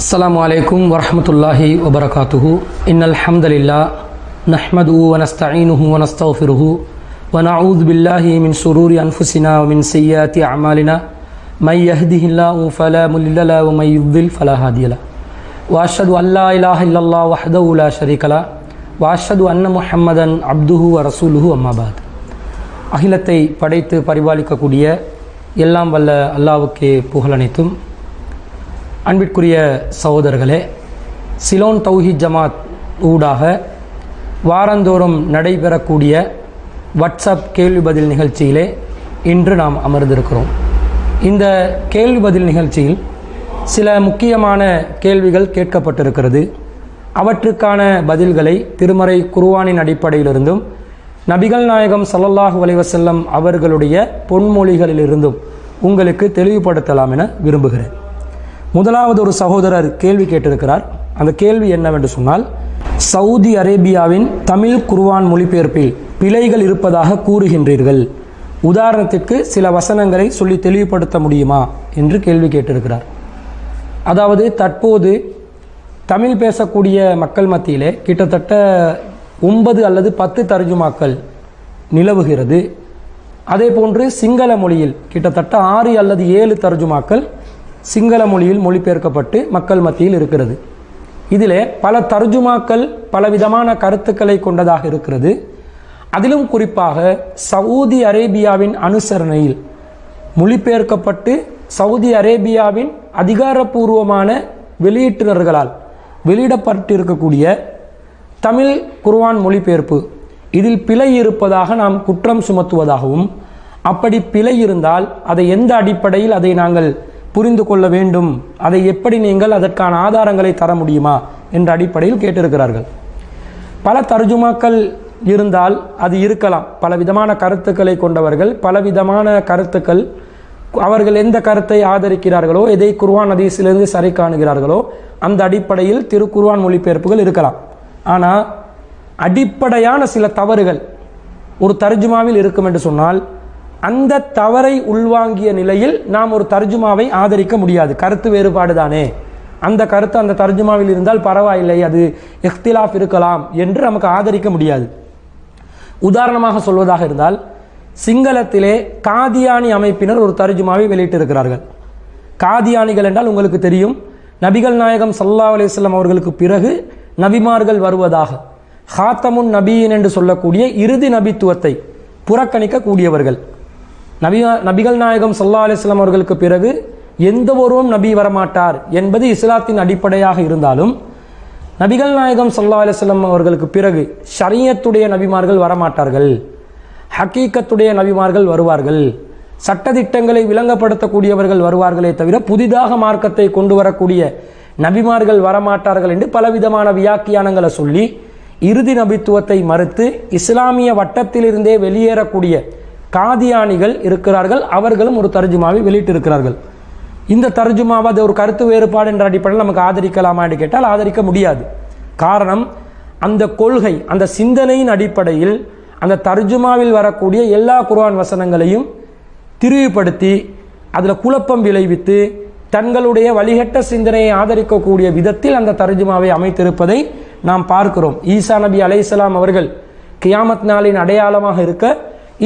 السلام عليكم ورحمة الله وبركاته. إن الحمد لله نحمده ونستعينه ونستغفره ونعوذ بالله من شرور أنفسنا ومن سيئات أعمالنا. من يهده الله فلا مضل له ومن يضلل فلا هادي له. وأشهد أن لا إله إلا الله وحده لا شريك له. وأشهد أن محمدا عبده ورسوله أما بعد. அகிலத்தை படைத்து பரிபாலிக்கக்கூடிய எல்லாம் வல்ல அல்லாவுக்கே புகழனைத்தும் அன்பிற்குரிய சகோதரர்களே சிலோன் தௌஹி ஜமாத் ஊடாக வாரந்தோறும் நடைபெறக்கூடிய வாட்ஸ்அப் கேள்வி பதில் நிகழ்ச்சியிலே இன்று நாம் அமர்ந்திருக்கிறோம். இந்த கேள்வி பதில் நிகழ்ச்சியில் சில முக்கியமான கேள்விகள் கேட்கப்பட்டிருக்கிறது. அவற்றுக்கான பதில்களை திருமறை குருவானின் அடிப்படையிலிருந்தும் நபிகள் நாயகம் சல்லல்லாஹு வலைவசல்லம் அவர்களுடைய பொன்மொழிகளிலிருந்தும் உங்களுக்கு தெளிவுபடுத்தலாம் என விரும்புகிறேன். முதலாவது ஒரு சகோதரர் கேள்வி கேட்டிருக்கிறார். அந்த கேள்வி என்னவென்று சொன்னால் சவுதி அரேபியாவின் தமிழ் குர்வான் மொழிபெயர்ப்பில் பிழைகள் இருப்பதாக கூறுகின்றீர்கள். உதாரணத்திற்கு சில வசனங்களை சொல்லி தெளிவுபடுத்த முடியுமா என்று கேள்வி கேட்டிருக்கிறார். அதாவது தற்போது தமிழ் பேசக்கூடிய மக்கள் மத்தியிலே கிட்டத்தட்ட ஒன்பது அல்லது பத்து தர்ஜுமாக்கள் நிலவுகிறது. அதே போன்று சிங்கள மொழியில் கிட்டத்தட்ட ஆறு அல்லது ஏழு தர்ஜுமாக்கள் சிங்கள மொழியில் மொழிபெயர்க்கப்பட்டு மக்கள் மத்தியில் இருக்கிறது. இதிலே பல தர்ஜுமாக்கள் பலவிதமான கருத்துக்களை கொண்டதாக இருக்கிறது. அதிலும் குறிப்பாக சவுதி அரேபியாவின் அனுசரணையில் மொழிபெயர்க்கப்பட்டு சவுதி அரேபியாவின் அதிகாரப்பூர்வமான வெளியீட்டினர்களால் வெளியிடப்பட்டிருக்கக்கூடிய தமிழ் குர்வான் மொழிபெயர்ப்பு இதில் பிழை இருப்பதாக நாம் குற்றம் சுமத்துவதாகவும் அப்படி பிழை இருந்தால் அதை எந்த அடிப்படையில் அதை நாங்கள் புரிந்து கொள்ள வேண்டும். அதை எப்படி நீங்கள் அதற்கான ஆதாரங்களை தர முடியுமா? என்ற அடிப்படையில் கேட்டிருக்கிறார்கள். பல தர்ஜுமாக்கள் இருந்தால் அது இருக்கலாம். பல விதமான கருத்துக்களை கொண்டவர்கள் பலவிதமான கருத்துக்கள் அவர்கள் எந்த கருத்தை ஆதரிக்கிறார்களோ எதை குர்வான் அதிசிலிருந்து சரி காணுகிறார்களோ அந்த அடிப்படையில் திருக்குர்வான் மொழிபெயர்ப்புகள் இருக்கலாம். ஆனால் அடிப்படையான சில தவறுகள் ஒரு தர்ஜுமாவில் இருக்கும் என்று சொன்னால் அந்த தவறை உள்வாங்கிய நிலையில் நாம் ஒரு தர்ஜுமாவை ஆதரிக்க முடியாது. கருத்து வேறுபாடு தானே. அந்த கருத்து அந்த தர்ஜுமாவில் இருந்தால் பரவாயில்லை. அது இஃப்திலாஃப் இருக்கலாம் என்று நமக்கு ஆதரிக்க முடியாது. உதாரணமாக சொல்வதாக இருந்தால் சிங்களத்திலே காதியானி அமைப்பினர் ஒரு தர்ஜுமாவை வெளியிட்டிருக்கிறார்கள். காதியானிகள் என்றால் உங்களுக்கு தெரியும் நபிகள் நாயகம் சல்லா அலிஸ்லாம் அவர்களுக்கு பிறகு நபிமார்கள் வருவதாக. ஹாத்தமுன் நபியின் என்று சொல்லக்கூடிய இறுதி நபித்துவத்தை புறக்கணிக்கக்கூடியவர்கள். நபி நபிகள் நாயகம் சல்லா அலிஸ்லாம் அவர்களுக்கு பிறகு எந்த ஒருவரும் நபி வரமாட்டார் என்பது இஸ்லாத்தின் அடிப்படையாக இருந்தாலும் நபிகள் நாயகம் சல்லா அலிஸ்லாம் அவர்களுக்கு பிறகு ஷரியத்துடைய நபிமார்கள் வரமாட்டார்கள். ஹக்கீக்கத்துடைய நபிமார்கள் வருவார்கள். சட்டத்திட்டங்களை விளங்கப்படுத்தக்கூடியவர்கள் வருவார்களே தவிர புதிதாக மார்க்கத்தை கொண்டு வரக்கூடிய நபிமார்கள் வரமாட்டார்கள் என்று பலவிதமான வியாக்கியானங்களை சொல்லி இறுதி நபித்துவத்தை மறுத்து இஸ்லாமிய வட்டத்திலிருந்தே வெளியேறக்கூடிய காதியானிகள் இருக்கிறார்கள் அவர்களும் ஒரு தர்ஜுமாவை வெளியிட்டிருக்கிறார்கள். இந்த தர்ஜுமாவை அது ஒரு கருத்து வேறுபாடு என்ற அடிப்படையில் நமக்கு ஆதரிக்கலாமா என்று கேட்டால் ஆதரிக்க முடியாது. காரணம் அந்த கொள்கை அந்த சிந்தனையின் அடிப்படையில் அந்த தர்ஜுமாவில் வரக்கூடிய எல்லா குர்ஆன் வசனங்களையும் திரிவுபடுத்தி அதில் குழப்பம் விளைவித்து தங்களுடைய வழிகட்ட சிந்தனையை ஆதரிக்கக்கூடிய விதத்தில் அந்த தர்ஜுமாவை அமைத்திருப்பதை நாம் பார்க்கிறோம். ஈசா நபி அலைசலாம் அவர்கள் கியாமத் நாளின் அடையாளமாக இருக்க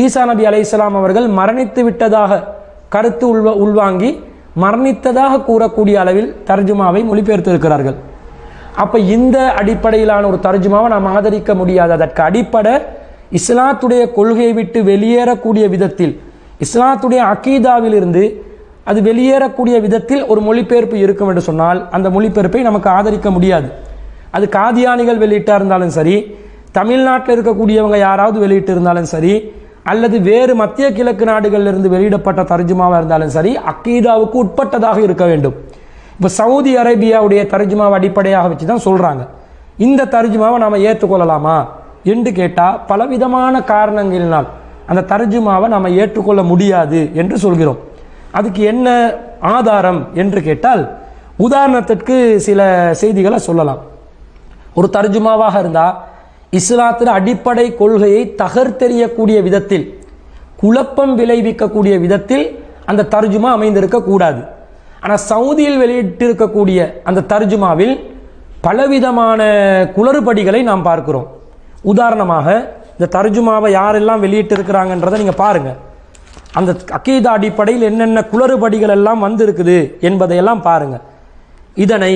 ஈசா நபி இஸ்லாம் அவர்கள் மரணித்து விட்டதாக கருத்து உள்வ உள்வாங்கி மரணித்ததாக கூறக்கூடிய அளவில் தர்ஜுமாவை மொழிபெயர்த்திருக்கிறார்கள். அப்போ இந்த அடிப்படையிலான ஒரு தர்ஜுமாவை நாம் ஆதரிக்க முடியாது. அதற்கு அடிப்படை இஸ்லாத்துடைய கொள்கையை விட்டு வெளியேறக்கூடிய விதத்தில் இஸ்லாத்துடைய அக்கீதாவிலிருந்து அது வெளியேறக்கூடிய விதத்தில் ஒரு மொழிபெயர்ப்பு இருக்கும் என்று சொன்னால் அந்த மொழிபெயர்ப்பை நமக்கு ஆதரிக்க முடியாது. அது காதியானிகள் வெளியிட்டா இருந்தாலும் சரி தமிழ்நாட்டில் இருக்கக்கூடியவங்க யாராவது வெளியிட்டு இருந்தாலும் சரி அல்லது வேறு மத்திய கிழக்கு நாடுகளிலிருந்து வெளியிடப்பட்ட தர்ஜுமாவாக இருந்தாலும் சரி அக்கீதாவுக்கு உட்பட்டதாக இருக்க வேண்டும். இப்போ சவுதி அரேபியாவுடைய தர்ஜுமாவை அடிப்படையாக வச்சு தான் சொல்கிறாங்க இந்த தர்ஜுமாவை நாம் ஏற்றுக்கொள்ளலாமா என்று கேட்டால் பலவிதமான காரணங்களினால் அந்த தர்ஜுமாவை நாம் ஏற்றுக்கொள்ள முடியாது என்று சொல்கிறோம். அதுக்கு என்ன ஆதாரம் என்று கேட்டால் உதாரணத்திற்கு சில செய்திகளை சொல்லலாம். ஒரு தர்ஜுமாவாக இருந்தால் இஸ்லாத்தின் அடிப்படை கொள்கையை தகர்த்தெறியக்கூடிய விதத்தில் குழப்பம் விளைவிக்கக்கூடிய விதத்தில் அந்த தர்ஜுமா அமைந்திருக்க கூடாது ஆனால் சவுதியில் வெளியிட்டிருக்கக்கூடிய அந்த தர்ஜுமாவில் பலவிதமான குளறுபடிகளை நாம் பார்க்கிறோம். உதாரணமாக இந்த தர்ஜுமாவை யாரெல்லாம் வெளியிட்டிருக்கிறாங்கன்றதை நீங்கள் பாருங்கள் அந்த அக்கீதா அடிப்படையில் என்னென்ன குளறுபடிகள் எல்லாம் வந்திருக்குது என்பதையெல்லாம் பாருங்கள் இதனை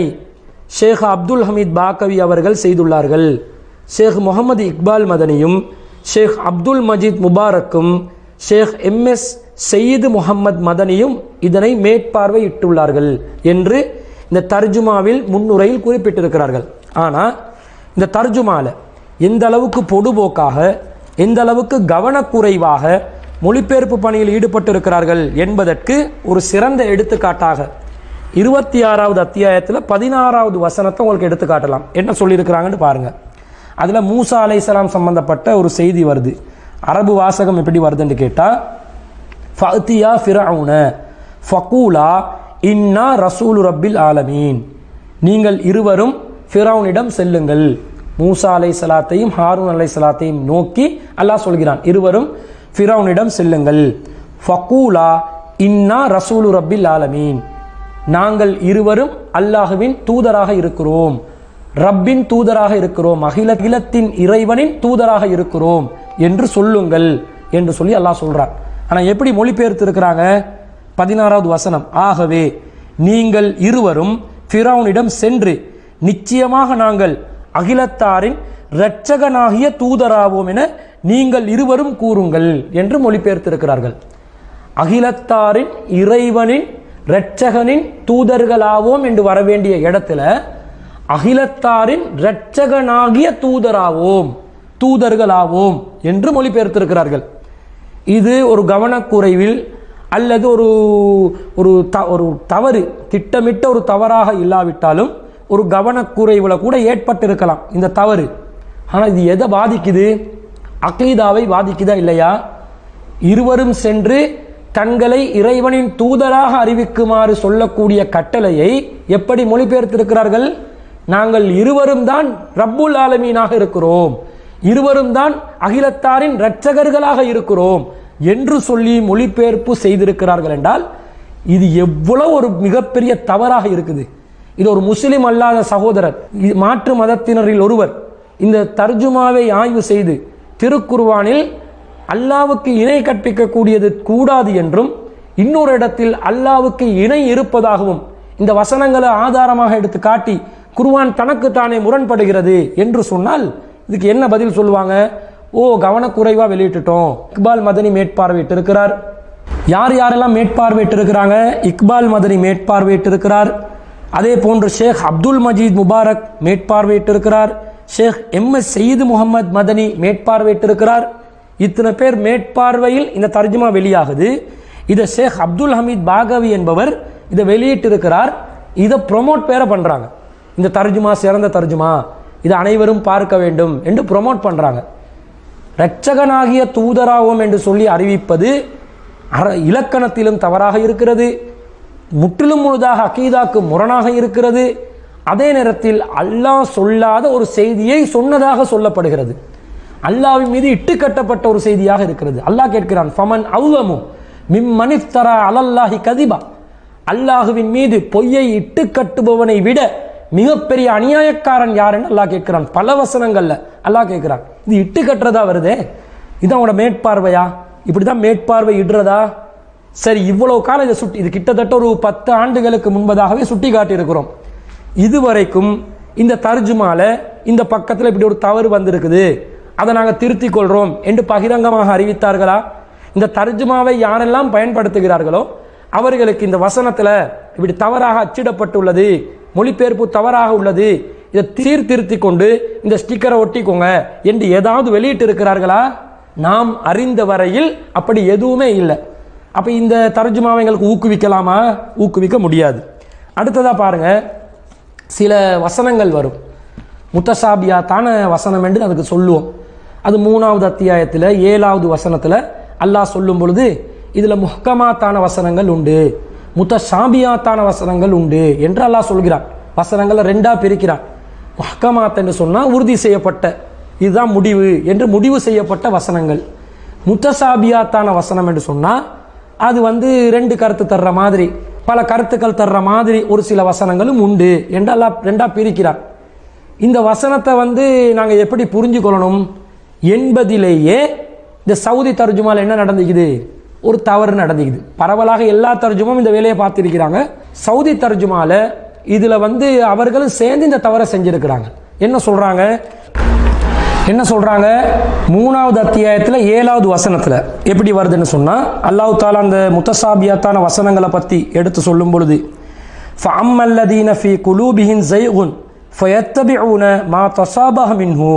ஷேக் அப்துல் ஹமீத் பாக்கவி அவர்கள் செய்துள்ளார்கள். ஷேக் முகமது இக்பால் மதனியும் ஷேக் அப்துல் மஜீத் முபாரக்கும் ஷேக் எம்எஸ் சயீது முகமது மதனியும் இதனை மேற்பார்வையிட்டுள்ளார்கள் என்று இந்த தர்ஜுமாவில் முன்னுரையில் குறிப்பிட்டிருக்கிறார்கள். ஆனால் இந்த தர்ஜுமாவில் எந்த அளவுக்கு பொடுபோக்காக எந்த அளவுக்கு கவனக்குறைவாக மொழிபெயர்ப்பு பணியில் ஈடுபட்டிருக்கிறார்கள் என்பதற்கு ஒரு சிறந்த எடுத்துக்காட்டாக இருபத்தி ஆறாவது அத்தியாயத்தில் பதினாறாவது வசனத்தை உங்களுக்கு எடுத்துக்காட்டலாம். என்ன சொல்லியிருக்கிறாங்கன்னு பாருங்கள் அதில் மூசா அலைஹிஸ்ஸலாம் சம்பந்தப்பட்ட ஒரு செய்தி வருது. அரபு வாசகம் எப்படி வருதுன்னு கேட்டால் ஃபத்தியா ஃபிரவுன ஃபகூலா இன்னா ரசூலு ரப்பில் ஆலமீன். நீங்கள் இருவரும் ஃபிரவுனிடம் செல்லுங்கள். மூசா அலை சலாத்தையும் ஹாரூன் அலை சலாத்தையும் நோக்கி அல்லாஹ் சொல்கிறான். இருவரும் ஃபிரவுனிடம் செல்லுங்கள். ஃபகூலா இன்னா ரசூலு ரப்பில் ஆலமீன். நாங்கள் இருவரும் அல்லாஹுவின் தூதராக இருக்கிறோம். ரப்பின் தூதராக இருக்கிறோம் அகில அகிலத்தின் இறைவனின் தூதராக இருக்கிறோம் என்று சொல்லுங்கள் என்று சொல்லி அல்லாஹ் சொல்கிறார் ஆனா எப்படி மொழிபெயர்த்து இருக்கிறாங்க பதினாறாவது வசனம் ஆகவே நீங்கள் இருவரும் ஃபிரௌனிடம் சென்று நிச்சயமாக நாங்கள் அகிலத்தாரின் இரட்சகனாகிய தூதராவோம் என நீங்கள் இருவரும் கூறுங்கள் என்று மொழிபெயர்த்திருக்கிறார்கள். அகிலத்தாரின் இறைவனின் இரட்சகனின் தூதர்களாவோம் என்று வரவேண்டிய இடத்துல அகிலத்தாரின் இரட்சகனாகிய தூதராவோம் தூதர்களாவோம் என்று மொழிபெயர்த்திருக்கிறார்கள். இது ஒரு கவனக்குறைவில் அல்லது ஒரு ஒரு த ஒரு தவறு திட்டமிட்ட ஒரு தவறாக இல்லாவிட்டாலும் ஒரு கவனக்குறைவில் கூட ஏற்பட்டிருக்கலாம் இந்த தவறு. ஆனால் இது எதை பாதிக்குது? அகீதாவை பாதிக்குதா இல்லையா? இருவரும் சென்று தங்களை இறைவனின் தூதராக அறிவிக்குமாறு சொல்லக்கூடிய கட்டளையை எப்படி மொழிபெயர்த்திருக்கிறார்கள்? நாங்கள் இருவரும் தான் ரப்புல் ஆலமீனாக இருக்கிறோம். இருவரும் தான் அகிலத்தாரின் இரட்சகர்களாக இருக்கிறோம் என்று சொல்லி மொழிபெயர்ப்பு செய்திருக்கிறார்கள் என்றால் இது எவ்வளவு ஒரு மிகப்பெரிய தவறாக இருக்குது. இது ஒரு முஸ்லிம் அல்லாத சகோதரர் மாற்று மதத்தினரில் ஒருவர் இந்த தர்ஜுமாவை ஆய்வு செய்து திருக்குர்வானில் அல்லாவுக்கு இணை கற்பிக்கக்கூடியது கூடாது என்றும் இன்னொரு இடத்தில் அல்லாவுக்கு இணை இருப்பதாகவும் இந்த வசனங்களை ஆதாரமாக எடுத்து காட்டி குர்வான் தனக்கு தானே முரண்படுகிறது என்று சொன்னால் இதுக்கு என்ன பதில் சொல்லுவாங்க? ஓ கவனக்குறைவாக வெளியிட்டுட்டோம். இக்பால் மதனி மேற்பார்வையிட்டு இருக்கிறார் யார் யாரெல்லாம் மேற்பார்வையிட்டு இருக்கிறாங்க இக்பால் மதனி மேற்பார்வையிட்டு இருக்கிறார் அதே போன்று ஷேக் அப்துல் மஜீத் முபாரக் மேற்பார்வையிட்டு இருக்கிறார் ஷேக் எம் எஸ் சயீது முகமது மதனி மேற்பார்வையிட்டு இருக்கிறார் இத்தனை பேர் மேற்பார்வையில் இந்த தர்ஜுமா வெளியாகுது. இதை ஷேக் அப்துல் ஹமீத் பாகவி என்பவர் இதை வெளியிட்டிருக்கிறார். இதை ப்ரொமோட் பேர பண்ணுறாங்க இந்த தர்ஜுமா சிறந்த தர்ஜுமா இதை அனைவரும் பார்க்க வேண்டும் என்று ப்ரொமோட் பண்ணுறாங்க இரட்சகனாகிய தூதராவோம் என்று சொல்லி அறிவிப்பது அற இலக்கணத்திலும் தவறாக இருக்கிறது. முற்றிலும் முழுதாக அகீதாக்கு முரணாக இருக்கிறது. அதே நேரத்தில் அல்லாஹ் சொல்லாத ஒரு செய்தியை சொன்னதாக சொல்லப்படுகிறது. அல்லாஹ்வின் மீது இட்டு கட்டப்பட்ட ஒரு செய்தியாக இருக்கிறது. அல்லாஹ் கேட்கிறான் ஃபமன் அவ்வமு மிம்மனித்தரா அலல்லாஹி கதிபா. அல்லாஹுவின் மீது பொய்யை இட்டு கட்டுபவனை விட மிகப்பெரிய அநியாயக்காரன் யாருன்னு அல்லாஹ் கேட்கிறான். பல வசனங்களில் அல்லாஹ் கேட்கிறான். இது இட்டு கட்டுறதா வருதே? இது அவனோட மேற்பார்வையா? இப்படி தான் மேற்பார்வை இடுறதா? சரி இவ்வளவு காலம் இதை சுட்டி இது கிட்டத்தட்ட ஒரு பத்து ஆண்டுகளுக்கு முன்பதாகவே சுட்டி காட்டியிருக்கிறோம். இதுவரைக்கும் இந்த தர்ஜுமால இந்த பக்கத்தில் இப்படி ஒரு தவறு வந்திருக்குது. அதை நாங்கள் திருத்திக் கொள்கிறோம் என்று பகிரங்கமாக அறிவித்தார்களா? இந்த தர்ஜுமாவை யாரெல்லாம் பயன்படுத்துகிறார்களோ அவர்களுக்கு இந்த வசனத்தில் இப்படி தவறாக அச்சிடப்பட்டுள்ளது. மொழிபெயர்ப்பு தவறாக உள்ளது. இதை சீர்திருத்தி கொண்டு இந்த ஸ்டிக்கரை ஒட்டிக்கோங்க. என்று ஏதாவது வெளியிட்டு இருக்கிறார்களா நாம் அறிந்த வரையில் அப்படி எதுவுமே இல்லை. அப்போ இந்த தர்ஜுமாவை எங்களுக்கு ஊக்குவிக்கலாமா? ஊக்குவிக்க முடியாது. அடுத்ததாக பாருங்க. சில வசனங்கள் வரும். முத்தசாபியாத்தான வசனம் என்று அதுக்கு சொல்லுவோம். அது மூணாவது அத்தியாயத்தில் ஏழாவது வசனத்தில் அல்லாஹ் சொல்லும் பொழுது இதில் முஹ்கமாத்தான வசனங்கள் உண்டு. முத்தசாபியாத்தான வசனங்கள் உண்டு என்று அல்லாஹ் சொல்கிறான். வசனங்களை ரெண்டாக பிரிக்கிறான். முஹ்கமாத் என்று சொன்னால் உறுதி செய்யப்பட்ட இதுதான் முடிவு என்று முடிவு செய்யப்பட்ட வசனங்கள். முத்தசாபியாத்தான வசனம் என்று சொன்னால் அது வந்து ரெண்டு கருத்து தர்ற மாதிரி பல கருத்துக்கள் தர்ற மாதிரி ஒரு சில வசனங்களும் உண்டு என்றெல்லாம் ரெண்டாக பிரிக்கிறார் இந்த வசனத்தை வந்து நாங்கள் எப்படி புரிஞ்சு கொள்ளணும் என்பதிலேயே இந்த சவுதி தர்ஜுமாவில் என்ன நடந்துக்குது? ஒரு தவறு நடந்துக்குது பரவலாக எல்லா தர்ஜுமும் இந்த வேலையை பார்த்துருக்கிறாங்க. சவுதி தர்ஜுமாவில் இதில் வந்து அவர்களும் சேர்ந்து இந்த தவறை செஞ்சுருக்கிறாங்க. என்ன சொல்கிறாங்க என்ன சொல்கிறாங்க மூணாவது அத்தியாயத்தில் ஏழாவது வசனத்தில் எப்படி வருதுன்னு சொன்னால் அல்லாஹு தாலா அந்த முத்தசாபியாத்தான வசனங்களை பற்றி எடுத்து சொல்லும் பொழுது ஃபம்மல்லதீன ஃபி குலூபிஹின் ஜெய்குன் ஃபயத்தபிஊன மா தசாபஹ மின்ஹூ.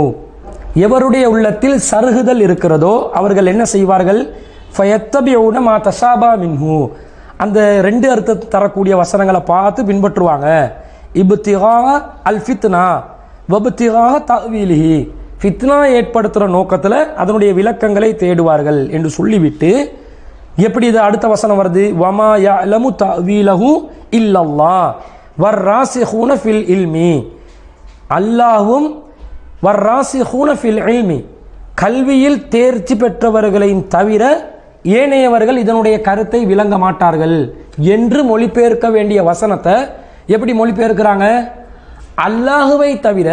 எவருடைய உள்ளத்தில் சருகுதல் இருக்கிறதோ அவர்கள் என்ன செய்வார்கள்? ஃபயத்தபியூன மா தஷாபா மின்ஹு. அந்த ரெண்டு அர்த்தம் தரக்கூடிய வசனங்களை பார்த்து பின்பற்றுவாங்க. இபுத்திகா அல் ஃபித்னா வபுத்திகா தவிலிஹி ஃபித்னா ஏற்படுத்துகிற நோக்கத்தில் அதனுடைய விளக்கங்களை தேடுவார்கள் என்று சொல்லிவிட்டு எப்படி இது அடுத்த வசனம் வருது? வமா யலமு தவிலஹு இல்லல்லா. வர் ராசிஹூன ஃபில் இல்மி. அல்லாஹும் வர் ராசிஹூன ஃபில் இல்மி. கல்வியில் தேர்ச்சி பெற்றவர்களையும் தவிர ஏனையவர்கள் இதனுடைய கருத்தை விளங்க மாட்டார்கள் என்று மொழிபெயர்க்க வேண்டிய வசனத்தை எப்படி மொழிபெயர்க்கிறாங்க? அல்லாஹுவை தவிர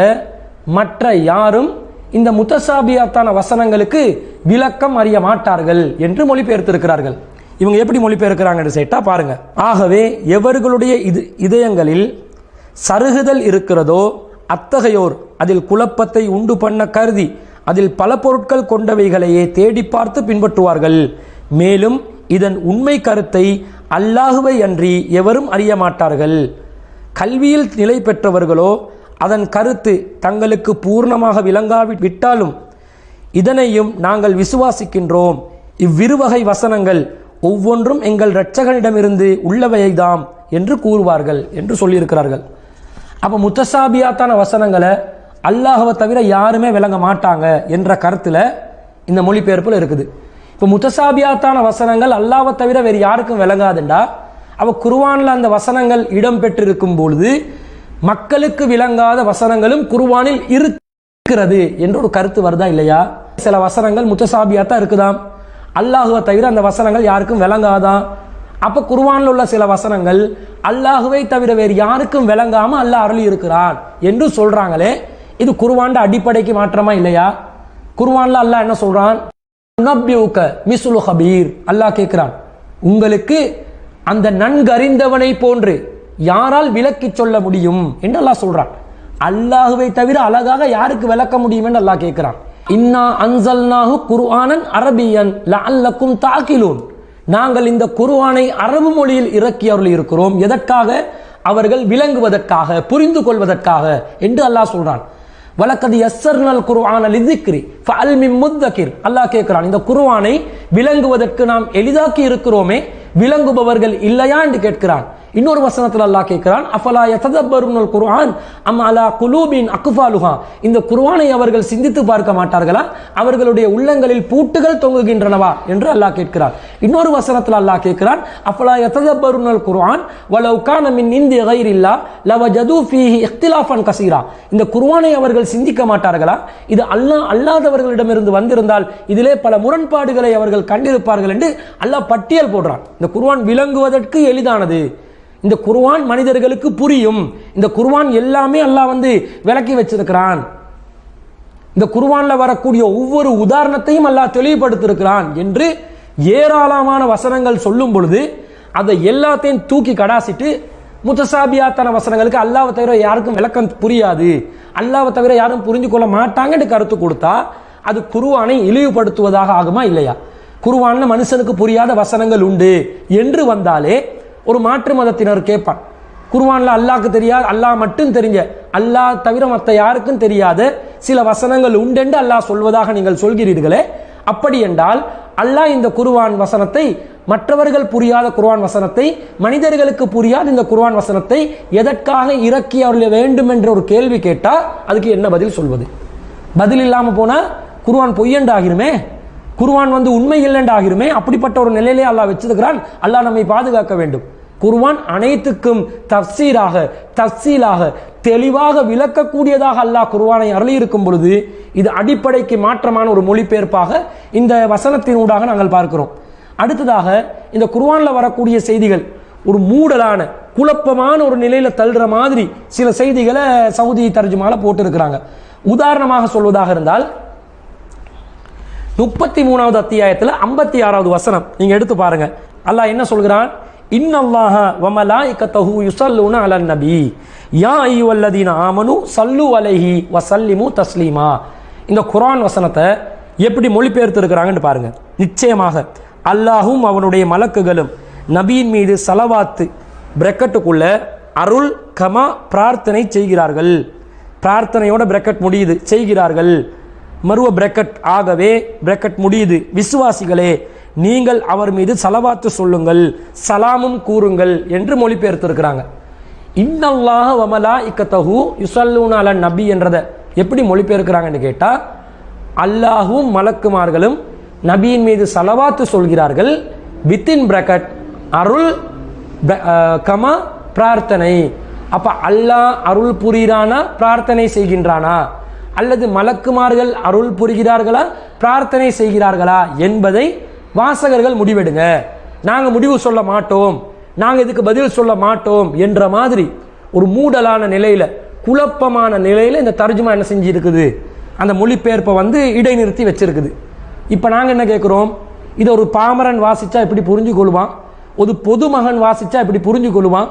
மற்ற யாரும் இந்த முத்தசாபியாத்தான வசனங்களுக்கு விளக்கம் அறிய மாட்டார்கள் என்று மொழிபெயர்த்திருக்கிறார்கள். இவங்க எப்படி மொழிபெயர்க்கிறாங்கன்னு கேட்டா பாருங்க. ஆகவே எவர்களுடைய இது இதயங்களில் சருகுதல் இருக்கிறதோ அத்தகையோர் அதில் குழப்பத்தை உண்டு பண்ண கருதி அதில் பல பொருட்கள் கொண்டவைகளையே தேடி பார்த்து பின்பற்றுவார்கள். மேலும் இதன் உண்மை கருத்தை அல்லாஹுவை அன்றி எவரும் அறிய மாட்டார்கள். கல்வியில் நிலை பெற்றவர்களோ அதன் கருத்து தங்களுக்கு பூர்ணமாக விளங்காவி விட்டாலும் இதனையும் நாங்கள் விசுவாசிக்கின்றோம். இவ்விருவகை வசனங்கள் ஒவ்வொன்றும் எங்கள் இரட்சகனிடமிருந்து உள்ளவைதாம் என்று கூறுவார்கள் என்று சொல்லியிருக்கிறார்கள். அப்போ முத்தசாபியாத்தான வசனங்களை அல்லாஹவை தவிர யாருமே விளங்க மாட்டாங்க என்ற கருத்தில் இந்த மொழிபெயர்ப்பில் இருக்குது. இப்போ முத்தசாபியாத்தான வசனங்கள் அல்லாவை தவிர வேறு யாருக்கும் விளங்காதுண்டா? அவள் குருவானில் அந்த வசனங்கள் இடம்பெற்றிருக்கும் பொழுது மக்களுக்கு விளங்காத வசனங்களும் குருவானில் இருக்கிறது என்ற ஒரு கருத்து வருதா இல்லையா? சில வசனங்கள் முத்தசாபியாத்தான் இருக்குதாம். அல்லாஹுவை தவிர அந்த வசனங்கள் யாருக்கும் விளங்காதான் அப்போ குருவானில் உள்ள சில வசனங்கள் அல்லாஹுவை தவிர வேறு யாருக்கும் விளங்காமல் அல்லாஹ் அருளி இருக்கிறான் என்று சொல்கிறாங்களே இது குருவாண்ட அடிப்படைக்கு மாற்றமா இல்லையா? குர்ஆன்ல அல்லாஹ் என்ன சொல்கிறான் நப்பியூக்க மிசுலு ஹபீர் அல்லாஹ் கேட்கிறான் உங்களுக்கு அந்த நன்கறிந்தவனை போன்று யாரால் விளக்கிச் சொல்ல முடியும் என்று அல்லாஹ் சொல்றான். அல்லாஹுவை தவிர அழகாக யாருக்கு விளக்க முடியும் என்று அல்லாஹ் கேட்கிறான் இன்னா அன்சல்னாஹு குர்ஆனன் அரபியன் லஅல்லக்கும் தாக்கிலூன். நாங்கள் இந்த குர்ஆனை அரபு மொழியில் இறக்கி அருள் இருக்கிறோம். எதற்காக? அவர்கள் விளங்குவதற்காக புரிந்து கொள்வதற்காக என்று அல்லாஹ் சொல்றான். வலக்கது எஸ்ஸர்னல் குருவான லிதிக்ரி. அல்மி முத்தகிர். அல்லாஹ் கேட்கிறான் இந்த குருவானை விளங்குவதற்கு நாம் எளிதாக்கி இருக்கிறோமே விளங்குபவர்கள் இல்லையா என்று கேட்கிறான். இன்னொரு வசனத்தில் அல்லாஹ் கேட்கிறான் அஃபலா யததப்பருனல் குர்ஆன்? அம் அலா குலூபின் அக்குஃபாலுஹா இந்த குர்ஆனை அவர்கள் சிந்தித்து பார்க்க மாட்டார்களா? அவர்களுடைய உள்ளங்களில் பூட்டுகள் தொங்குகின்றனவா என்று அல்லாஹ் கேட்கிறார் இன்னொரு வசனத்தில் அல்லாஹ் கேட்கிறான் அஃபலா யததப்பருனல் குர்ஆன்? வலவ் கான மின் இந்தி கைரில்லா? லவஜது ஃபீஹி இஃப்திலாஃபன் கசீரா? இந்த குர்ஆனை அவர்கள் சிந்திக்க மாட்டார்களா? இது அல்லாஹ் அல்லாதவர்களிடமிருந்து வந்திருந்தால் இதிலே பல முரண்பாடுகளை அவர்கள் கண்டிருப்பார்கள் என்று அல்லாஹ் பட்டியல் போடுறான். இந்த குர்ஆன் விளங்குவதற்கு எளிதானது. இந்த குர்வான் மனிதர்களுக்கு புரியும். இந்த குர்வான் எல்லாமே அல்லாஹ் வந்து விளக்கி வச்சிருக்கிறான். இந்த குர்ஆன்ல வரக்கூடிய ஒவ்வொரு உதாரணத்தையும் அல்லாஹ் தெளிவுபடுத்திருக்கிறான் என்று ஏராளமான வசனங்கள் சொல்லும் பொழுது அதை எல்லாத்தையும் தூக்கி கடாசிட்டு முத்தசாபியாத்தான வசனங்களுக்கு அல்லாவை தவிர யாருக்கும் விளக்கம் புரியாது. அல்லாவை தவிர யாரும் புரிஞ்சு கொள்ள மாட்டாங்கன்னு கருத்து கொடுத்தா அது குருவானை இழிவுபடுத்துவதாக ஆகுமா இல்லையா? குருவான்ல மனுஷனுக்கு புரியாத வசனங்கள் உண்டு என்று வந்தாலே ஒரு மாற்று மதத்தினர் கேட்பான். குர்வானில் அல்லாக்கு தெரியாது அல்லாஹ் மட்டும் தெரிஞ்ச அல்லாஹ் தவிர மற்ற யாருக்கும் தெரியாத சில வசனங்கள் உண்டென்று அல்லாஹ் சொல்வதாக நீங்கள் சொல்கிறீர்களே அப்படி என்றால் அல்லாஹ் இந்த குருவான் வசனத்தை மற்றவர்கள் புரியாத குர்வான் வசனத்தை மனிதர்களுக்கு புரியாத இந்த குர்வான் வசனத்தை எதற்காக இறக்கி அவர்கள் வேண்டும் என்ற ஒரு கேள்வி கேட்டால் அதுக்கு என்ன பதில் சொல்வது? பதில் இல்லாமல் போனால் குர்வான் பொய்யண்டாகிருமே குர்வான் வந்து உண்மை இல்லைண்டாகிருமே அப்படிப்பட்ட ஒரு நிலையிலே அல்லாஹ் வச்சிருக்கிறான். அல்லாஹ் நம்மை பாதுகாக்க வேண்டும். குர்வான் அனைத்துக்கும் தப்சீராக தப்சீலாக தெளிவாக விளக்கக்கூடியதாக அல்லாஹ் குர்வானை அருளி இருக்கும் பொழுது இது அடிப்படைக்கு மாற்றமான ஒரு மொழிபெயர்ப்பாக இந்த வசனத்தினூடாக நாங்கள் பார்க்கிறோம். அடுத்ததாக இந்த குர்வானில் வரக்கூடிய செய்திகள் ஒரு மூடலான குழப்பமான ஒரு நிலையில் தள்ளுற மாதிரி சில செய்திகளை சவுதி தர்ஜுமால போட்டிருக்கிறாங்க. உதாரணமாக சொல்வதாக இருந்தால் முப்பத்தி மூணாவது அத்தியாயத்தில் ஐம்பத்தி ஆறாவது வசனம். நீங்கள் எடுத்து பாருங்க. அல்லாஹ் என்ன சொல்கிறான்? இன்னல்லாஹ இக்கத்தஹு யூஸ்ஸல்லுனு அலன் நபி. யா ஐயுவல்லதீன ஆமனு சல்லு அலைஹி வசல்லிமு தஸ்லீமா. இந்த குரான் வசனத்தை எப்படி மொழிபெயர்த்து இருக்கிறாங்கன்னு பாருங்க. நிச்சயமாக அல்லாஹும் அவனுடைய மலக்குகளும் நபியின் மீது சலவாத்து பிரக்கெட்டுக்குள்ள அருள் கமா பிரார்த்தனை செய்கிறார்கள். பிரார்த்தனையோட பிரக்கெட் முடியுது. செய்கிறார்கள். மருவ பிரக்கட் ஆகவே பிரக்கட் முடியுது. விசுவாசிகளே நீங்கள் அவர் மீது சலவாத்து சொல்லுங்கள் சலாமும் கூறுங்கள் என்று மொழிபெயர்த்திருக்கிறாங்க. இன்னல்லாஹ வமலா இக்கத்தஹு யுசல்லூனால நபி என்றதை எப்படி மொழிபெயர்க்கிறாங்கன்னு கேட்டால் அல்லாஹும் மலக்குமார்களும் நபியின் மீது சலவாத்து சொல்கிறார்கள் வித்தின் பிரக்கட் அருள் கமா பிரார்த்தனை. அப்போ அல்லாஹ் அருள் புரியிறானா பிரார்த்தனை செய்கின்றானா? அல்லது மலக்குமார்கள் அருள் புரிகிறார்களா? பிரார்த்தனை செய்கிறார்களா? என்பதை வாசகர்கள் முடிவெடுங்க. நாங்கள் முடிவு சொல்ல மாட்டோம். நாங்கள் இதுக்கு பதில் சொல்ல மாட்டோம் என்ற மாதிரி ஒரு மூடலான நிலையில் குழப்பமான நிலையில் இந்த தர்ஜுமா என்ன செஞ்சுருக்குது? அந்த மொழிபெயர்ப்பை வந்து இடைநிறுத்தி வச்சிருக்குது. இப்போ நாங்கள் என்ன கேட்குறோம் இதை ஒரு பாமரன் வாசிச்சா இப்படி புரிஞ்சு கொள்வான். ஒரு பொதுமகன் வாசிச்சா இப்படி புரிஞ்சு கொள்வான்.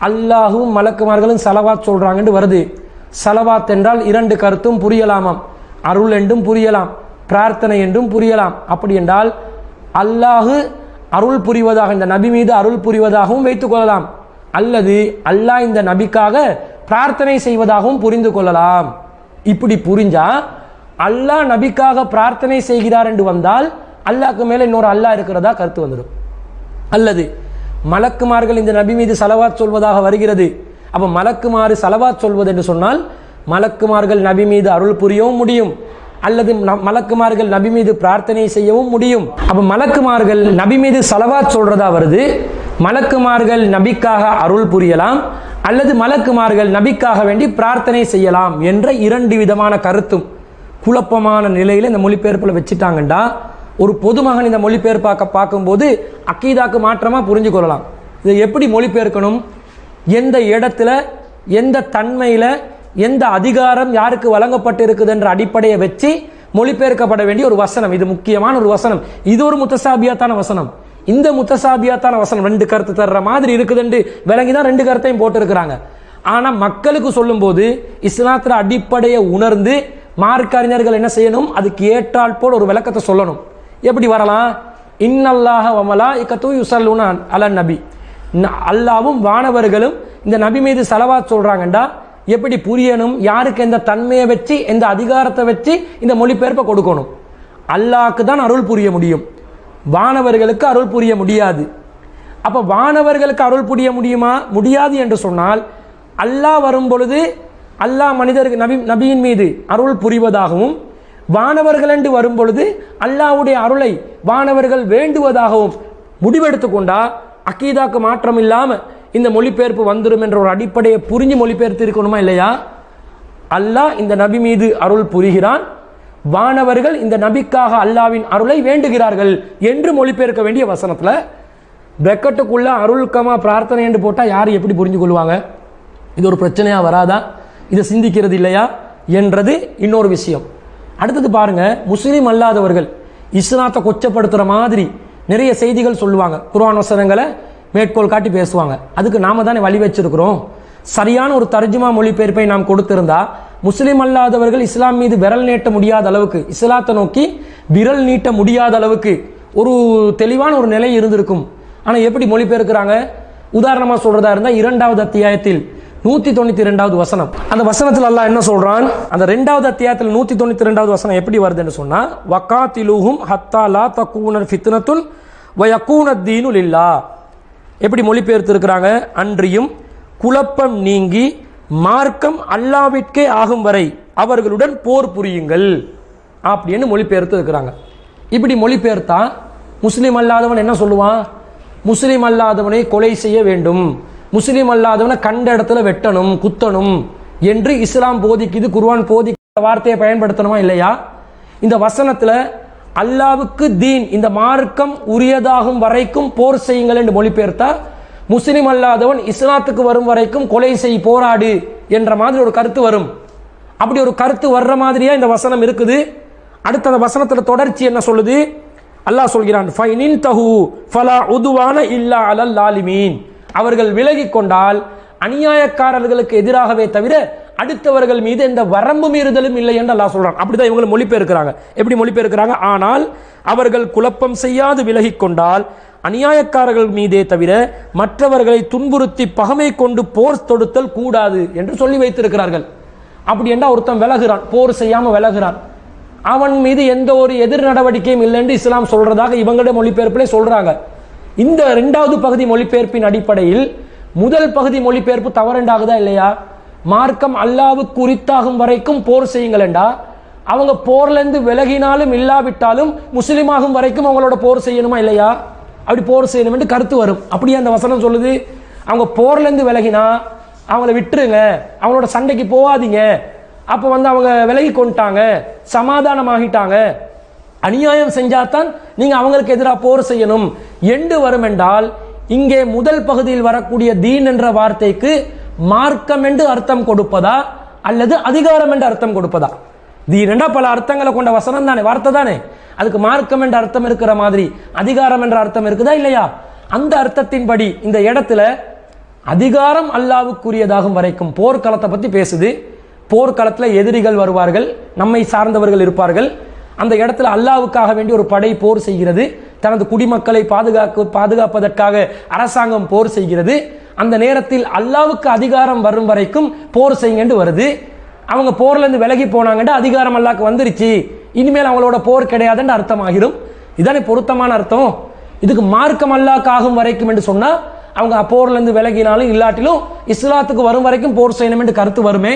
அல்லாஹும் மலக்குமார்களும் செலவாக சொல்கிறாங்கன்ட்டு வருது. சலவாத் என்றால் இரண்டு கருத்தும் புரியலாமாம். அருள் என்றும் புரியலாம். பிரார்த்தனை என்றும் புரியலாம். அப்படி என்றால் அல்லாஹு அருள் புரிவதாக இந்த நபி மீது அருள் புரிவதாகவும் வைத்துக் கொள்ளலாம். அல்லது அல்லாஹ் இந்த நபிக்காக பிரார்த்தனை செய்வதாகவும் புரிந்து கொள்ளலாம். இப்படி புரிஞ்சா அல்லாஹ் நபிக்காக பிரார்த்தனை செய்கிறார் என்று வந்தால் அல்லாஹ்க்கு மேலே இன்னொரு அல்லாஹ் இருக்கிறதா கருத்து வந்துடும். அல்லது மலக்குமார்கள் இந்த நபி மீது சலவாத் சொல்வதாக வருகிறது. அப்போ மலக்குமாறு சலவாத் சொல்வது என்று சொன்னால் மலக்குமார்கள் நபி மீது அருள் புரியவும் முடியும். அல்லது மலக்குமார்கள் நபி மீது பிரார்த்தனை செய்யவும் முடியும். அப்போ மலக்குமார்கள் நபி மீது சலவாத் சொல்றதா வருது? மலக்குமார்கள் நபிக்காக அருள் புரியலாம். அல்லது மலக்குமார்கள் நபிக்காக வேண்டி பிரார்த்தனை செய்யலாம் என்ற இரண்டு விதமான கருத்தும் குழப்பமான நிலையில் இந்த மொழிபெயர்ப்பில் வச்சுட்டாங்கண்டா. ஒரு பொதுமகன் இந்த மொழிபெயர்ப்பாக்க பார்க்கும்போது அக்கீதாக்கு மாற்றமாக புரிஞ்சு கொள்ளலாம் இதை எப்படி மொழிபெயர்க்கணும்? எந்த இடத்துல எந்த தன்மையில் எந்த அதிகாரம் யாருக்கு வழங்கப்பட்டிருக்குது என்ற அடிப்படையை வச்சு மொழிபெயர்க்கப்பட வேண்டிய ஒரு வசனம். இது முக்கியமான ஒரு வசனம். இது ஒரு முத்தசாபியாத்தான வசனம். இந்த முத்தசாபியாத்தான வசனம் ரெண்டு கருத்து தர்ற மாதிரி இருக்குதுன்னு விளங்கி தான் ரெண்டு கருத்தையும் போட்டிருக்கிறாங்க. ஆனால் மக்களுக்கு சொல்லும்போது இஸ்லாத்துல அடிப்படையை உணர்ந்து மார்க்க அறிஞர்கள் என்ன செய்யணும்? அதுக்கு ஏற்றால் போல் ஒரு விளக்கத்தை சொல்லணும். எப்படி வரலாம்? இன்னல்லாக வமலா இக்கத்து யுசல்லூன அலன் நபி. அல்லாவும் வானவர்களும் இந்த நபி மீது செலவாத் சொல்றாங்கண்டா. எப்படி புரியணும்? யாருக்கு எந்த தன்மையை வச்சு எந்த அதிகாரத்தை வச்சு இந்த மொழிபெயர்ப்பை கொடுக்கணும்? அல்லாஹ்க்கு தான் அருள் புரிய முடியும். வானவர்களுக்கு அருள் புரிய முடியாது. அப்ப வானவர்களுக்கு அருள் புரிய முடியுமா? முடியாது என்று சொன்னால் அல்லாஹ் வரும் பொழுது அல்லாஹ் மனிதருக்கு நபி நபியின் மீது அருள் புரிவதாகவும் வானவர்கள் என்று வரும் பொழுது அல்லாவுடைய அருளை வானவர்கள் வேண்டுவதாகவும் முடிவெடுத்து கொண்டா அக்கீதாக்கு மாற்றம் இல்லாமல் இந்த மொழிபெயர்ப்பு வந்துடும் என்ற ஒரு அடிப்படையை புரிஞ்சு மொழிபெயர்த்து இருக்கணுமா இல்லையா? அல்லாஹ் இந்த நபி மீது அருள் புரிகிறான். வானவர்கள் இந்த நபிக்காக அல்லாவின் அருளை வேண்டுகிறார்கள் என்று மொழிபெயர்க்க வேண்டிய வசனத்தில் பிரக்கெட்டுக்குள்ள அருள்கமா பிரார்த்தனை என்று போட்டால் யார் எப்படி புரிஞ்சு கொள்வாங்க? இது ஒரு பிரச்சனையாக வராதா? இதை சிந்திக்கிறது இல்லையா? என்றது இன்னொரு விஷயம். அடுத்தது பாருங்கள் முஸ்லீம் அல்லாதவர்கள் இஸ்லாத்தை கொச்சப்படுத்துகிற மாதிரி நிறைய செய்திகள் சொல்லுவாங்க. குரான் வசனங்களை மேற்கோள் காட்டி பேசுவாங்க. அதுக்கு நாம தானே வழி வச்சிருக்கிறோம். சரியான ஒரு தர்ஜுமா மொழிபெயர்ப்பை நாம் கொடுத்திருந்தா முஸ்லீம் அல்லாதவர்கள் இஸ்லாம் மீது விரல் நீட்ட முடியாத அளவுக்கு இஸ்லாத்தை நோக்கி விரல் நீட்ட முடியாத அளவுக்கு ஒரு தெளிவான ஒரு நிலை இருந்திருக்கும். ஆனால் எப்படி மொழிபெயர்க்கிறாங்க? உதாரணமாக சொல்றதா இருந்தால் இரண்டாவது அத்தியாயத்தில் நூத்தி தொண்ணூத்தி ரெண்டாவது வசனம். அந்த வசனத்தில் அல்லாஹ் என்ன சொல்றான்? அந்த ரெண்டாவது அத்தியாயத்தில் நூத்தி தொண்ணூத்தி ரெண்டாவது வசனம் எப்படி வருதுன்னு சொன்னா வக்காத்திலுஹும் ஹத்தா லா தக்கூனர் ஃபித்னத்துன் வயக்கூனத்தீனுல் இல்லா எப்படி மொழிபெயர்த்து இருக்கிறாங்க அன்றியும் குழப்பம் நீங்கி மார்க்கம் அல்லாவிற்கே ஆகும் வரை அவர்களுடன் போர் புரியுங்கள். அப்படின்னு மொழிபெயர்த்து இருக்கிறாங்க இப்படி மொழிபெயர்த்தா முஸ்லீம் அல்லாதவன் என்ன சொல்லுவான்? முஸ்லீம் அல்லாதவனை கொலை செய்ய வேண்டும். முஸ்லீம் அல்லாதவனை கண்ட இடத்துல வெட்டணும் குத்தணும் என்று இஸ்லாம் போதிக்குது குர்வான் போதிக்கிற வார்த்தையை பயன்படுத்தணுமா இல்லையா? இந்த வசனத்தில் அல்லாவுக்கு தீன் இந்த மார்க்கம் உரியதாகும் வரைக்கும் போர் செய்யுங்கள் என்று மொழிபெயர்த்தா முஸ்லீம் அல்லாதவன் இஸ்லாத்துக்கு வரும் வரைக்கும் கொலை செய் போராடு என்ற மாதிரி ஒரு கருத்து வரும். அப்படி ஒரு கருத்து வர்ற மாதிரியா இந்த வசனம் இருக்குது? அடுத்த அந்த வசனத்தில் தொடர்ச்சி என்ன சொல்லுது? அல்லாஹ் சொல்கிறான் ஃபைனின் தஹு ஃபலா உதுவான இல்லா அலல் லாலிமீன். அவர்கள் விலகி கொண்டால் அநியாயக்காரர்களுக்கு எதிராகவே தவிர அடுத்தவர்கள் மீது எந்த வரம்பு மீறுதலும் இல்லை என்று அல்லா சொல்றான். அப்படிதான் இவங்க மொழிபெயர்க்கிறாங்க. எப்படி மொழிபெயர்க்கிறாங்க? ஆனால் அவர்கள் குழப்பம் செய்யாது விலகி கொண்டால் அநியாயக்காரர்கள் மீதே தவிர மற்றவர்களை துன்புறுத்தி பகமை கொண்டு போர் தொடுத்தல் கூடாது என்று சொல்லி வைத்திருக்கிறார்கள். அப்படி என்றால் ஒருத்தன் விலகிறான் போர் செய்யாமல் விலகுறான். அவன் மீது எந்த ஒரு எதிர் நடவடிக்கையும் இல்லைன்னு இஸ்லாம் சொல்றதாக இவங்களுடைய மொழிபெயர்ப்பிலே சொல்றாங்க. இந்த ரெண்டாவது பகுதி மொழிபெயர்ப்பின் அடிப்படையில் முதல் பகுதி மொழிபெயர்ப்பு தவறண்டாகுதா இல்லையா? மார்க்கம் அல்லாவு குறித்தாகும் வரைக்கும் போர் செய்யுங்களேண்டா. அவங்க போர்லேருந்து விலகினாலும் இல்லாவிட்டாலும் முஸ்லீமாகும் வரைக்கும் அவங்களோட போர் செய்யணுமா இல்லையா? அப்படி போர் செய்யணும் என்று கருத்து வரும். அப்படியே அந்த வசனம் சொல்லுது. அவங்க போர்லேருந்து விலகினா அவங்கள விட்டுருங்க. அவங்களோட சண்டைக்கு போகாதீங்க. அப்போ வந்து அவங்க விலகி கொண்டுட்டாங்க சமாதானமாகிட்டாங்க. அநியாயம் செஞ்சாதான் நீங்கள் அவங்களுக்கு எதிராக போர் செய்யணும். எண்டு வரும் என்றால் இங்கே முதல் பகுதியில் வரக்கூடிய தீன் என்ற வார்த்தைக்கு மார்க்கம் என்று அர்த்தம் கொடுப்பதா அல்லது அதிகாரம் என்று அர்த்தம் கொடுப்பதா? தீன் என்றா பல அர்த்தங்களை கொண்ட வசனம் தானே வார்த்தை தானே. அதுக்கு மார்க்கம் என்ற அர்த்தம் இருக்கிற மாதிரி அதிகாரம் என்ற அர்த்தம் இருக்குதா இல்லையா? அந்த அர்த்தத்தின்படி இந்த இடத்துல அதிகாரம் அல்லாவுக்குரியதாகும் வரைக்கும் போர்க்களத்தை பற்றி பேசுது. போர்க்களத்தில் எதிரிகள் வருவார்கள் நம்மை சார்ந்தவர்கள் இருப்பார்கள். அந்த இடத்துல அல்லாவுக்காக வேண்டி ஒரு படை போர் செய்கிறது தனது குடிமக்களை பாதுகாக்க பாதுகாப்பதற்காக அரசாங்கம் போர் செய்கிறது. அந்த நேரத்தில் அல்லாவுக்கு அதிகாரம் வரும் வரைக்கும் போர் செய்யுங்கன்னு வருது. அவங்க போர்ல இருந்து விலகி போனாங்கன்ட்டு அதிகாரம் அல்லாக்கு வந்துருச்சு. இனிமேல் அவங்களோட போர் கிடையாதுன்னு அர்த்தமாகிடும் இதானே பொருத்தமான அர்த்தம். இதுக்கு மார்க்கம் அல்லாக்கு ஆகும் வரைக்கும் என்று சொன்னா அவங்க போர்ல இருந்து விலகினாலும் இல்லாட்டிலும் இஸ்லாத்துக்கு வரும் வரைக்கும் போர் செய்யணும் என்று கருத்து வருமே.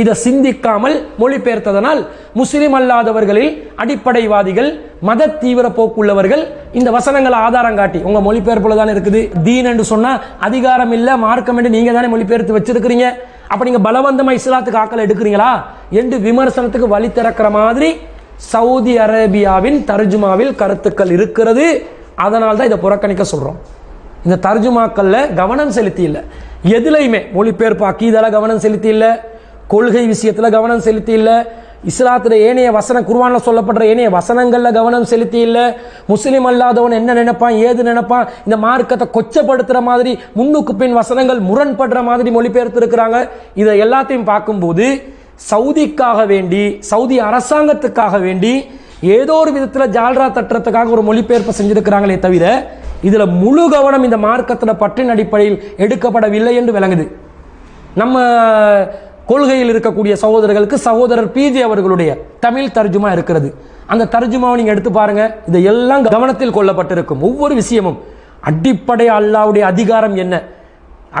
இதை சிந்திக்காமல் மொழிபெயர்த்ததனால் முஸ்லிம் அல்லாதவர்களில் அடிப்படைவாதிகள் மத தீவிர போக்குள்ளவர்கள் இந்த வசனங்களை ஆதாரம் காட்டி உங்க மொழிபெயர்ப்புல தானே இருக்குது. தீன் என்று சொன்னா அதிகாரம் இல்ல மார்க்கம் என்று நீங்க தானே மொழிபெயர்த்து வச்சிருக்கிறீங்க. அப்ப நீங்க பலவந்தமா இஸ்லாத்துக்கு ஆக்கல் எடுக்கிறீங்களா? என்று விமர்சனத்துக்கு வழி திறக்கிற மாதிரி சவுதி அரேபியாவின் தர்ஜுமாவில் கருத்துக்கள் இருக்கிறது. அதனால தான் இதை புறக்கணிக்க சொல்றோம். இந்த தர்ஜுமாக்கள்ல கவனம் செலுத்தி இல்லை எதுலையுமே மொழிபெயர்ப்பு அக்கீதால கவனம் செலுத்தி இல்லை கொள்கை விஷயத்தில் கவனம் செலுத்தி இல்லை இஸ்லாத்துல ஏனைய வசன குர்வானில் சொல்லப்படுற ஏனைய வசனங்களில் கவனம் செலுத்தி இல்லை முஸ்லீம் அல்லாதவன் என்ன நினைப்பான் ஏது நினைப்பான் இந்த மார்க்கத்தை கொச்சப்படுத்துகிற மாதிரி முன்னுக்கு பின் வசனங்கள் முரண்படுற மாதிரி மொழிபெயர்த்து இருக்கிறாங்க இதை எல்லாத்தையும் பார்க்கும்போது சவுதிக்காக வேண்டி சவுதி அரசாங்கத்துக்காக வேண்டி ஏதோ ஒரு விதத்தில் ஜால்ரா தட்டுறதுக்காக ஒரு மொழிபெயர்ப்பு செஞ்சிருக்கிறாங்களே தவிர இதில் முழு கவனம் இந்த மார்க்கத்தில் பற்றின் அடிப்படையில் எடுக்கப்படவில்லை என்று விளங்குது. நம்ம கொள்கையில் இருக்கக்கூடிய சகோதரர்களுக்கு சகோதரர் பிஜே அவர்களுடைய தமிழ் தர்ஜுமா இருக்கிறது. அந்த தர்ஜுமாவை நீங்க எடுத்து பாருங்க. இதை எல்லாம் கவனத்தில் கொள்ளப்பட்டிருக்கும். ஒவ்வொரு விஷயமும் அடிப்படை அல்லாவுடைய அதிகாரம் என்ன?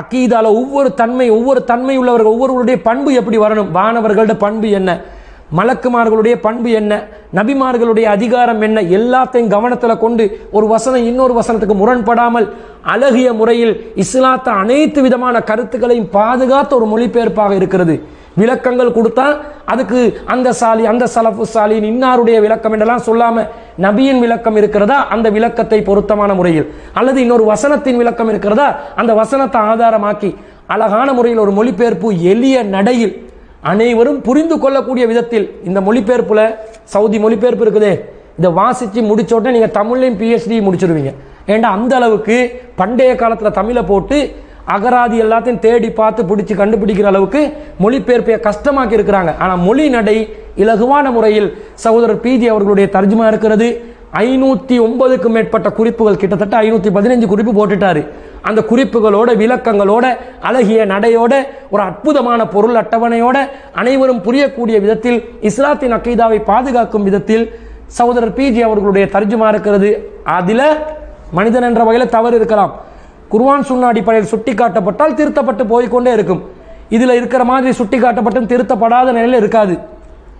அக்கீதால ஒவ்வொரு தன்மை ஒவ்வொரு தன்மை உள்ளவர்கள் ஒவ்வொருவருடைய பண்பு எப்படி வரணும்? வானவர்களோட பண்பு என்ன? மலக்குமார்களுடைய பண்பு என்ன? நபிமார்களுடைய அதிகாரம் என்ன? எல்லாத்தையும் கவனத்தில் கொண்டு ஒரு வசனம் இன்னொரு வசனத்துக்கு முரண்படாமல் அழகிய முறையில் இஸ்லாத்த அனைத்து விதமான கருத்துக்களையும் பாதுகாத்த ஒரு மொழிபெயர்ப்பாக இருக்கிறது. விளக்கங்கள் கொடுத்தா அதுக்கு அந்த சாலி அந்த சலஃபு சாலின் இன்னாருடைய விளக்கம் என்றெல்லாம் சொல்லாம நபியின் விளக்கம் இருக்கிறதா? அந்த விளக்கத்தை பொருத்தமான முறையில். அல்லது இன்னொரு வசனத்தின் விளக்கம் இருக்கிறதா? அந்த வசனத்தை ஆதாரமாக்கி அழகான முறையில் ஒரு மொழிபெயர்ப்பு எளிய நடையில் அனைவரும் புரிந்து கொள்ளக்கூடிய விதத்தில் இந்த மொழிபெயர்ப்புல சவுதி மொழிபெயர்ப்பு இருக்குதே. இதை வாசித்து முடிச்ச உடனே நீங்க தமிழ்லையும் பிஹெச்டி முடிச்சிருவீங்க. ஏண்டா அந்த அளவுக்கு பண்டைய காலத்தில் தமிழை போட்டு அகராதி எல்லாத்தையும் தேடி பார்த்து பிடிச்சி கண்டுபிடிக்கிற அளவுக்கு மொழிபெயர்ப்பை கஷ்டமாக்கி இருக்கிறாங்க. ஆனால் மொழி நடை இலகுவான முறையில் சகோதரர் பிஜி அவர்களுடைய தர்ஜுமா இருக்கிறது. ஐநூற்றி ஒன்பதுக்கும் மேற்பட்ட குறிப்புகள் கிட்டத்தட்ட ஐநூற்றி பதினஞ்சு குறிப்பு போட்டுட்டாரு. அந்த குறிப்புகளோட விளக்கங்களோட அழகிய நடையோட ஒரு அற்புதமான பொருள் அட்டவணையோட அனைவரும் புரியக்கூடிய விதத்தில் இஸ்லாத்தின் அக்கீதாவை பாதுகாக்கும் விதத்தில் சகோதரர் பிஜி அவர்களுடைய தர்ஜுமா இருக்கிறது. அதில் மனிதன் என்ற வகையில் தவறு இருக்கலாம். குர்வான் சுண்ணா அடிப்படையில் சுட்டி காட்டப்பட்டால் திருத்தப்பட்டு போய்க்கொண்டே இருக்கும். இதில் இருக்கிற மாதிரி சுட்டி காட்டப்பட்டும் திருத்தப்படாத நிலையில் இருக்காது.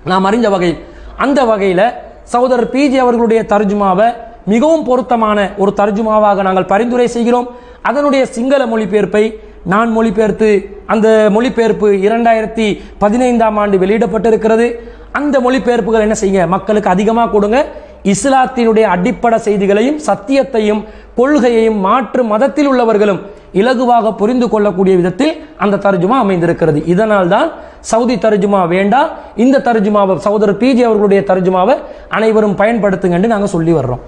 நாம் அறிஞ்ச வகையில் அந்த வகையில் சகோதரர் பிஜி அவர்களுடைய தர்ஜுமாவை மிகவும் பொருத்தமான ஒரு தர்ஜுமாவாக நாங்கள் பரிந்துரை செய்கிறோம். அதனுடைய சிங்கள மொழிபெயர்ப்பை நான் மொழிபெயர்த்து அந்த மொழிபெயர்ப்பு இரண்டாயிரத்தி பதினைந்தாம் ஆண்டு வெளியிடப்பட்டிருக்கிறது. அந்த மொழிபெயர்ப்புகள் என்ன செய்யுங்க? மக்களுக்கு அதிகமாக கொடுங்க. இஸ்லாத்தினுடைய அடிப்படை செய்திகளையும் சத்தியத்தையும் கொள்கையையும் மாற்று மதத்தில் உள்ளவர்களும் இலகுவாக புரிந்து கொள்ளக்கூடிய விதத்தில் அந்த தர்ஜுமா அமைந்திருக்கிறது. இதனால் தான் சவுதி தர்ஜுமா வேண்டாம் இந்த தர்ஜுமாவை சகோதரர் பிஜே அவர்களுடைய தர்ஜுமாவை அனைவரும் பயன்படுத்துங்கன்னு நாங்கள் சொல்லி வர்றோம்.